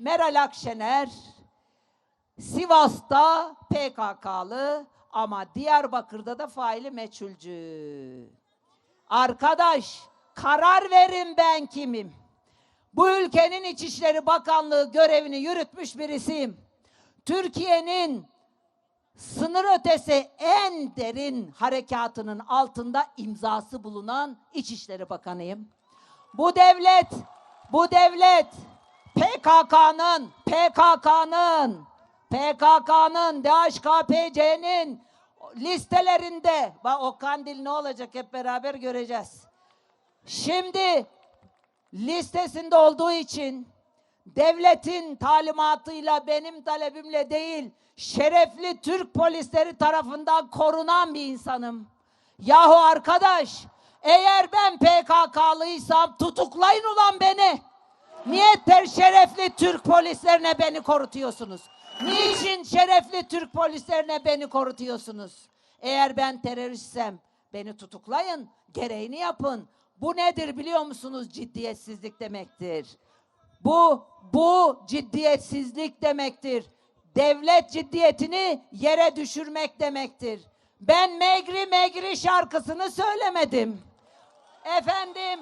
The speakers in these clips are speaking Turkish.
Meral Akşener Sivas'ta PKK'lı ama Diyarbakır'da da faili meçhulcü. Arkadaş karar verin ben kimim? Bu ülkenin İçişleri Bakanlığı görevini yürütmüş birisiyim. Türkiye'nin sınır ötesi en derin harekatının altında imzası bulunan İçişleri Bakanıyım. Bu devlet, bu devlet PKK'nın, PKK'nın, PKK'nın, DHKPC'nin listelerinde, bak o kandil ne olacak hep beraber göreceğiz. Şimdi listesinde olduğu için devletin talimatıyla benim talebimle değil şerefli Türk polisleri tarafından korunan bir insanım. Yahu arkadaş eğer ben PKK'lıysam tutuklayın ulan beni. Niye ter şerefli Türk polislerine beni korutuyorsunuz? Niçin şerefli Türk polislerine beni korutuyorsunuz? Eğer ben teröristsem beni tutuklayın, gereğini yapın. Bu nedir biliyor musunuz? Ciddiyetsizlik demektir. Bu bu ciddiyetsizlik demektir. Devlet ciddiyetini yere düşürmek demektir. Ben Megri Megri şarkısını söylemedim. Efendim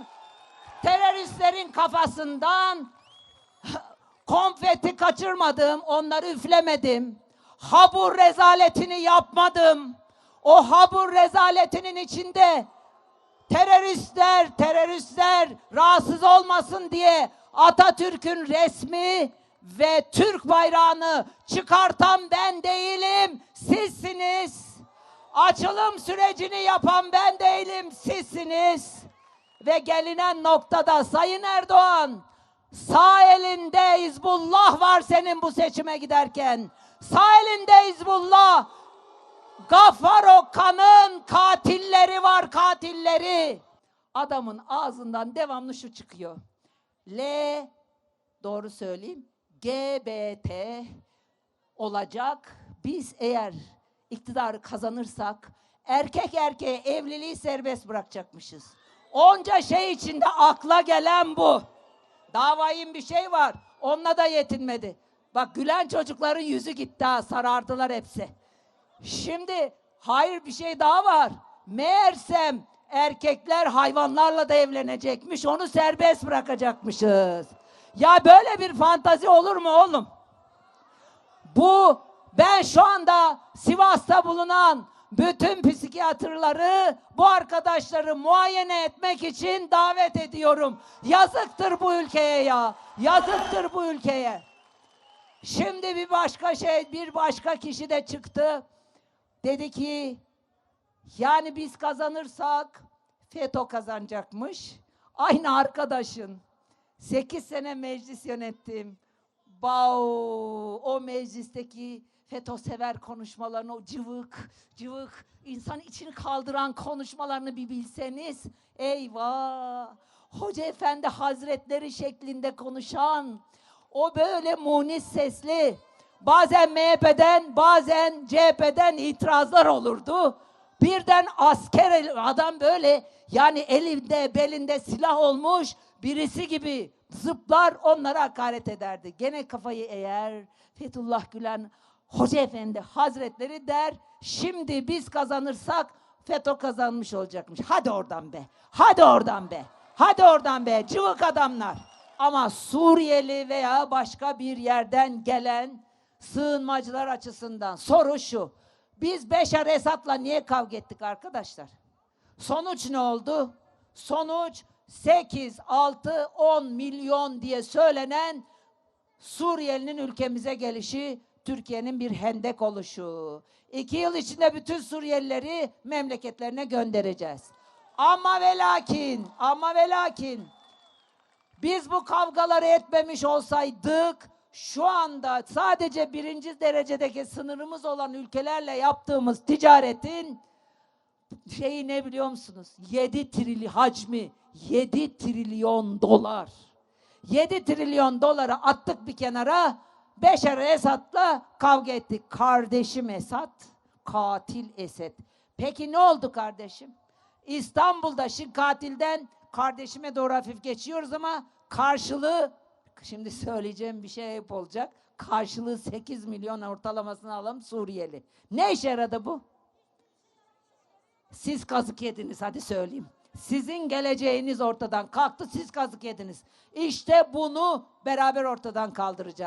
teröristlerin kafasından konfeti kaçırmadım, onları üflemedim. Habur rezaletini yapmadım. O habur rezaletinin içinde teröristler, teröristler rahatsız olmasın diye Atatürk'ün resmi ve Türk bayrağını çıkartan ben değilim, sizsiniz. Açılım sürecini yapan ben değilim, sizsiniz. Ve gelinen noktada Sayın Erdoğan, sağ elinde Hizbullah var senin bu seçime giderken. Sağ elinde Hizbullah, Gaffar Okan'ın katilleri var katilleri. Adamın ağzından devamlı şu çıkıyor. L doğru söyleyeyim. GBT olacak. Biz eğer iktidarı kazanırsak erkek erkeğe evliliği serbest bırakacakmışız. Onca şey içinde akla gelen bu. Davayın bir şey var. Onunla da yetinmedi. Bak gülen çocukların yüzü gitti ha sarardılar hepsi. Şimdi hayır bir şey daha var. Meğersem erkekler hayvanlarla da evlenecekmiş. Onu serbest bırakacakmışız. Ya böyle bir fantazi olur mu oğlum? Bu ben şu anda Sivas'ta bulunan bütün psikiyatrları bu arkadaşları muayene etmek için davet ediyorum. Yazıktır bu ülkeye ya. Yazıktır bu ülkeye. Şimdi bir başka şey, bir başka kişi de çıktı. Dedi ki yani biz kazanırsak FETÖ kazanacakmış. Aynı arkadaşın. 8 sene meclis yönettim. Bau o meclisteki FETÖ sever konuşmalarını o cıvık cıvık insan içini kaldıran konuşmalarını bir bilseniz eyvah Hoca Efendi Hazretleri şeklinde konuşan o böyle munis sesli bazen MHP'den bazen CHP'den itirazlar olurdu. Birden asker adam böyle yani elinde belinde silah olmuş birisi gibi zıplar onlara hakaret ederdi. Gene kafayı eğer Fethullah Gülen Hoca Efendi Hazretleri der şimdi biz kazanırsak FETÖ kazanmış olacakmış. Hadi oradan be. Hadi oradan be. Hadi oradan be. Cıvık adamlar. Ama Suriyeli veya başka bir yerden gelen sığınmacılar açısından soru şu. Biz Beşar Esad'la niye kavga ettik arkadaşlar? Sonuç ne oldu? Sonuç 8, 6, 10 milyon diye söylenen Suriyelinin ülkemize gelişi, Türkiye'nin bir hendek oluşu. İki yıl içinde bütün Suriyelileri memleketlerine göndereceğiz. Ama ve lakin, ama ve lakin biz bu kavgaları etmemiş olsaydık şu anda sadece birinci derecedeki sınırımız olan ülkelerle yaptığımız ticaretin şeyi ne biliyor musunuz? 7 trilyon hacmi 7 trilyon dolar. 7 trilyon doları attık bir kenara. Beşer Esad'la kavga ettik. Kardeşim Esad, katil Esed. Peki ne oldu kardeşim? İstanbul'da şimdi katilden kardeşime doğru hafif geçiyoruz ama karşılığı şimdi söyleyeceğim bir şey hep olacak. Karşılığı 8 milyon ortalamasını alalım Suriyeli. Ne işe yaradı bu? Siz kazık yediniz hadi söyleyeyim. Sizin geleceğiniz ortadan kalktı siz kazık yediniz. İşte bunu beraber ortadan kaldıracağız.